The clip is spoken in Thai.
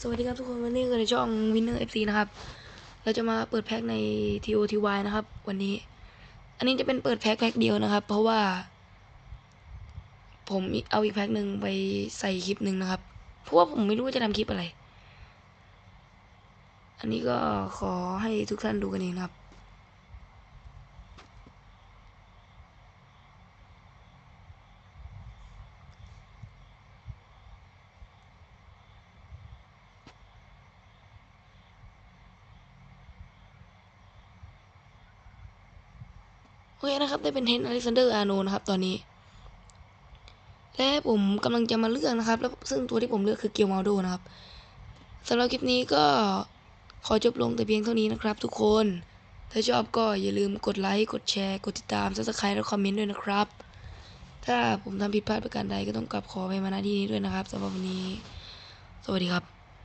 สวัสดีครับทุกคนวันนี้ก็ในช่องวินเนอร์เอฟซีนะครับ เราจะมาเปิดแพ็คใน TOTY นะครับ วันนี้ อันนี้จะเป็นเปิดแพ็คแพ็คเดียวนะครับ เพราะว่า ผมเอาอีกแพ็คหนึ่งไปใส่คลิปหนึ่งนะครับ เพราะว่าผมไม่รู้ว่าจะทำคลิปอะไร อันนี้ก็ขอให้ทุกท่านดูกันเองครับ เคนะครับ ได้เป็นเทนอเล็กซานเดอร์อาโนนะครับตอนนี้ และผมกำลังจะมาเลือกนะครับ แล้วซึ่งตัวที่ผมเลือกคือเกียวมาโดนะครับสำหรับคลิปนี้ก็ขอจบลงแต่เพียงเท่านี้นะครับ ทุกคน ถ้าชอบก็อย่าลืมกดไลค์กดแชร์ กดติดตามซับสไครต์และคอมเมนต์ด้วยนะครับ ถ้าผมทำผิดพลาดประการใดก็ต้องกลับขอไปมาณที่นี้ด้วยนะครับสำหรับวันนี้ สวัสดีครับ